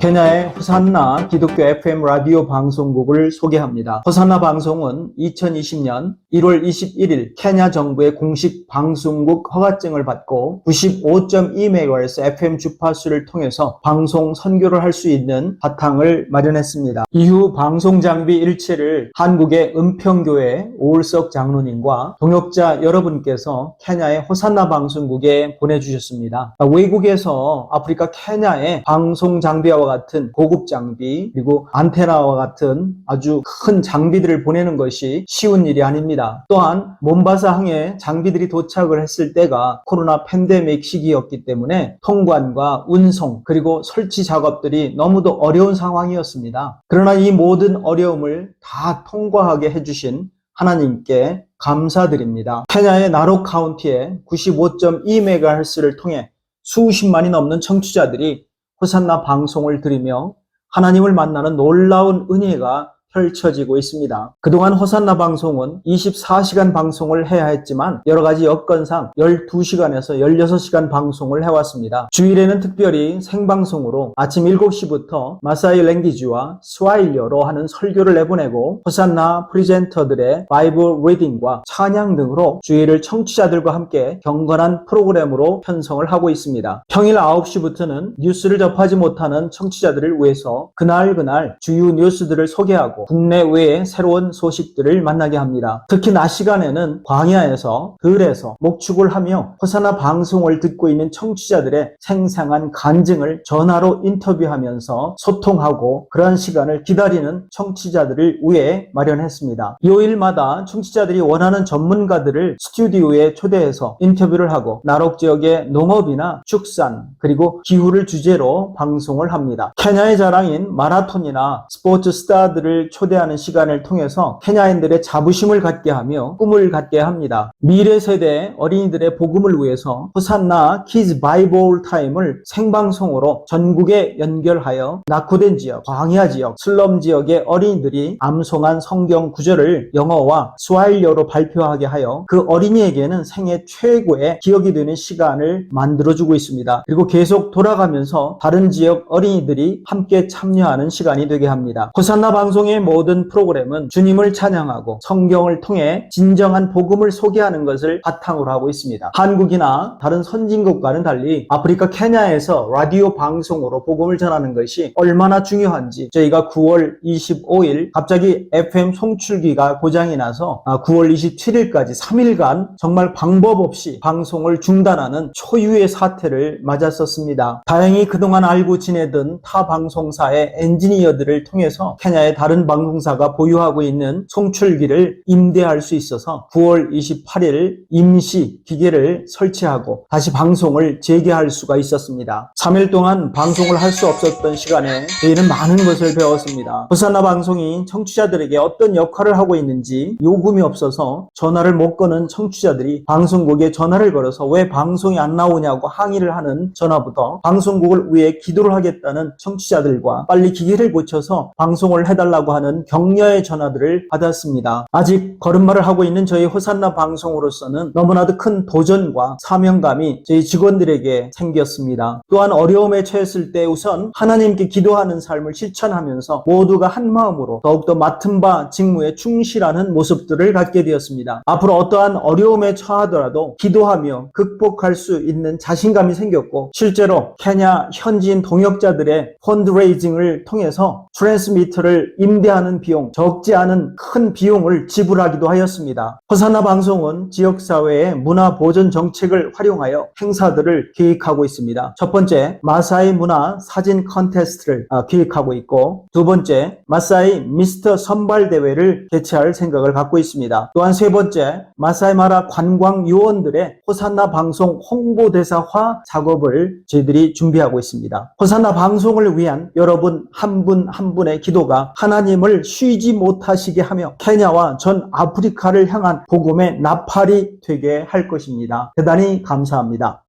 케냐의 호산나 기독교 FM 라디오 방송국을 소개합니다. 호산나 방송은 2020년 1월 21일 케냐 정부의 공식 방송국 허가증을 받고 95.2MHz FM 주파수를 통해서 방송 선교를 할 수 있는 바탕을 마련했습니다. 이후 방송 장비 일체를 한국의 은평교회 오울석 장로님과 동역자 여러분께서 케냐의 호산나 방송국에 보내주셨습니다. 외국에서 아프리카 케냐의 방송 장비와 같은 고급 장비 그리고 안테나와 같은 아주 큰 장비들을 보내는 것이 쉬운 일이 아닙니다. 또한 몬바사 항에 장비들이 도착을 했을 때가 코로나 팬데믹 시기였기 때문에 통관과 운송 그리고 설치 작업들이 너무도 어려운 상황이었습니다. 그러나 이 모든 어려움을 다 통과하게 해주신 하나님께 감사드립니다. 케냐의 나로 카운티의 95.2MHz를 통해 수십만이 넘는 청취자들이 호산나 방송을 들으며 하나님을 만나는 놀라운 은혜가 펼쳐지고 있습니다. 그동안 호산나 방송은 24시간 방송을 해야 했지만 여러 가지 여건상 12시간에서 16시간 방송을 해왔습니다. 주일에는 특별히 생방송으로 아침 7시부터 마사이 랭귀지와 스와일리어로 하는 설교를 내보내고 호산나 프리젠터들의 바이블 리딩과 찬양 등으로 주일을 청취자들과 함께 경건한 프로그램으로 편성을 하고 있습니다. 평일 9시부터는 뉴스를 접하지 못하는 청취자들을 위해서 그날 그날 주요 뉴스들을 소개하고 국내외의 새로운 소식들을 만나게 합니다. 특히 낮 시간에는 광야에서 들에서 목축을 하며 호사나 방송을 듣고 있는 청취자들의 생생한 간증을 전화로 인터뷰하면서 소통하고 그러한 시간을 기다리는 청취자들을 위해 마련했습니다. 요일마다 청취자들이 원하는 전문가들을 스튜디오에 초대해서 인터뷰를 하고 나록 지역의 농업이나 축산 그리고 기후를 주제로 방송을 합니다. 케냐의 자랑인 마라톤이나 스포츠 스타들을 초대하는 시간을 통해서 케냐인들의 자부심을 갖게 하며 꿈을 갖게 합니다. 미래 세대 어린이들의 복음을 위해서 호산나 키즈 바이볼 타임을 생방송으로 전국에 연결하여 낙후된 지역, 광야 지역, 슬럼 지역의 어린이들이 암송한 성경 구절을 영어와 스와일리어로 발표하게 하여 그 어린이에게는 생애 최고의 기억이 되는 시간을 만들어주고 있습니다. 그리고 계속 돌아가면서 다른 지역 어린이들이 함께 참여하는 시간이 되게 합니다. 호산나 방송의 모든 프로그램은 주님을 찬양하고 성경을 통해 진정한 복음을 소개하는 것을 바탕으로 하고 있습니다. 한국이나 다른 선진국과는 달리 아프리카 케냐에서 라디오 방송으로 복음을 전하는 것이 얼마나 중요한지 저희가 9월 25일 갑자기 FM 송출기가 고장이 나서 9월 27일까지 3일간 정말 방법 없이 방송을 중단하는 초유의 사태를 맞았었습니다. 다행히 그동안 알고 지내던 타 방송사의 엔지니어들을 통해서 케냐의 다른 방송사가 보유하고 있는 송출기를 임대할 수 있어서 9월 28일 임시 기계를 설치하고 다시 방송을 재개할 수가 있었습니다. 3일 동안 방송을 할 수 없었던 시간에 저희는 많은 것을 배웠습니다. 호산나 방송이 청취자들에게 어떤 역할을 하고 있는지 요금이 없어서 전화를 못 거는 청취자들이 방송국에 전화를 걸어서 왜 방송이 안 나오냐고 항의를 하는 전화부터 방송국을 위해 기도를 하겠다는 청취자들과 빨리 기계를 고쳐서 방송을 해달라고 하는 격려의 전화들을 받았습니다. 아직 걸음마를 하고 있는 저희 호산나 방송으로서는 너무나도 큰 도전과 사명감이 저희 직원들에게 생겼습니다. 또한 어려움에 처했을 때 우선 하나님께 기도하는 삶을 실천하면서 모두가 한 마음으로 더욱더 맡은 바 직무에 충실하는 모습들을 갖게 되었습니다. 앞으로 어떠한 어려움에 처하더라도 기도하며 극복할 수 있는 자신감이 생겼고 실제로 케냐 현지인 동역자들의 펀드레이징을 통해서 트랜스미터를 임대 하는 비용 적지 않은 큰 비용을 지불하기도 하였습니다. 호사나 방송은 지역사회의 문화 보존 정책을 활용하여 행사들을 기획하고 있습니다. 첫 번째 마사이 문화 사진 컨테스트를 아, 기획하고 있고 두 번째 마사이 미스터 선발 대회를 개최할 생각을 갖고 있습니다. 또한 세 번째 마사이 마라 관광 요원들의 호산나 방송 홍보 대사화 작업을 저희들이 준비하고 있습니다. 호산나 방송을 위한 여러분 한 분한 분의 기도가 하나님을 쉬지 못하시게 하며 케냐와 전 아프리카를 향한 복음의 나팔이 되게 할 것입니다. 대단히 감사합니다.